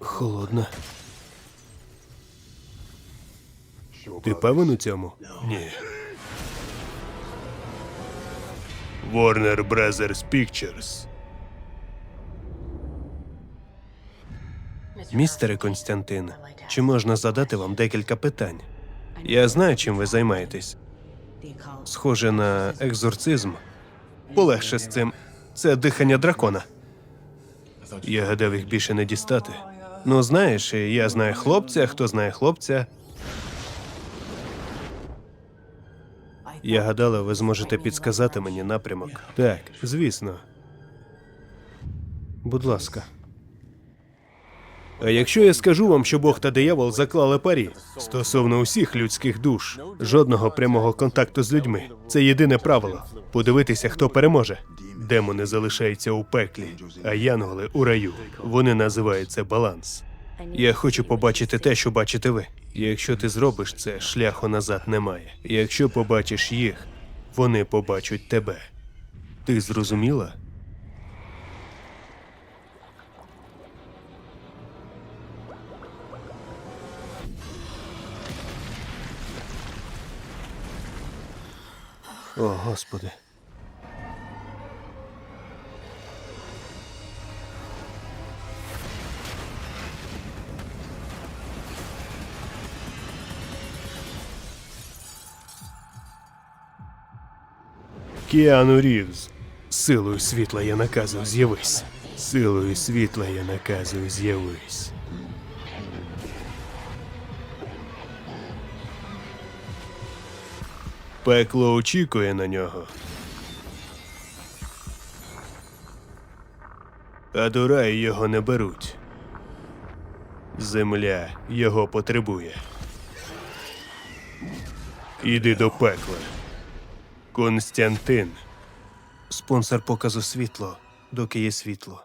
Холодно. Ти певен у цьому? Ні. Warner Brothers Pictures. Містере Константин, чи можна задати вам декілька питань? Я знаю, чим ви займаєтесь. Схоже на екзорцизм. Полегше з цим. Це дихання дракона. Я гадав їх більше не дістати. Ну, знаєш, я знаю хлопця, хто знає хлопця. Я гадала, ви зможете підсказати мені напрямок. Так, звісно. Будь ласка. А якщо я скажу вам, що Бог та диявол заклали парі стосовно усіх людських душ, жодного прямого контакту з людьми. Це єдине правило подивитися, хто переможе. Демони залишаються у пеклі, а янголи у раю. Вони називають це баланс. Я хочу побачити те, що бачите ви. Якщо ти зробиш це, шляху назад немає. Якщо побачиш їх, вони побачать тебе. Ти зрозуміла? О, Господи. Кіану Рівз. Силою світла я наказую з'явись. Силою світла я наказую з'явись. Пекло очікує на нього. А до його не беруть. Земля його потребує. Іди до пекла. Константин. Спонсор показу світло, доки є світло.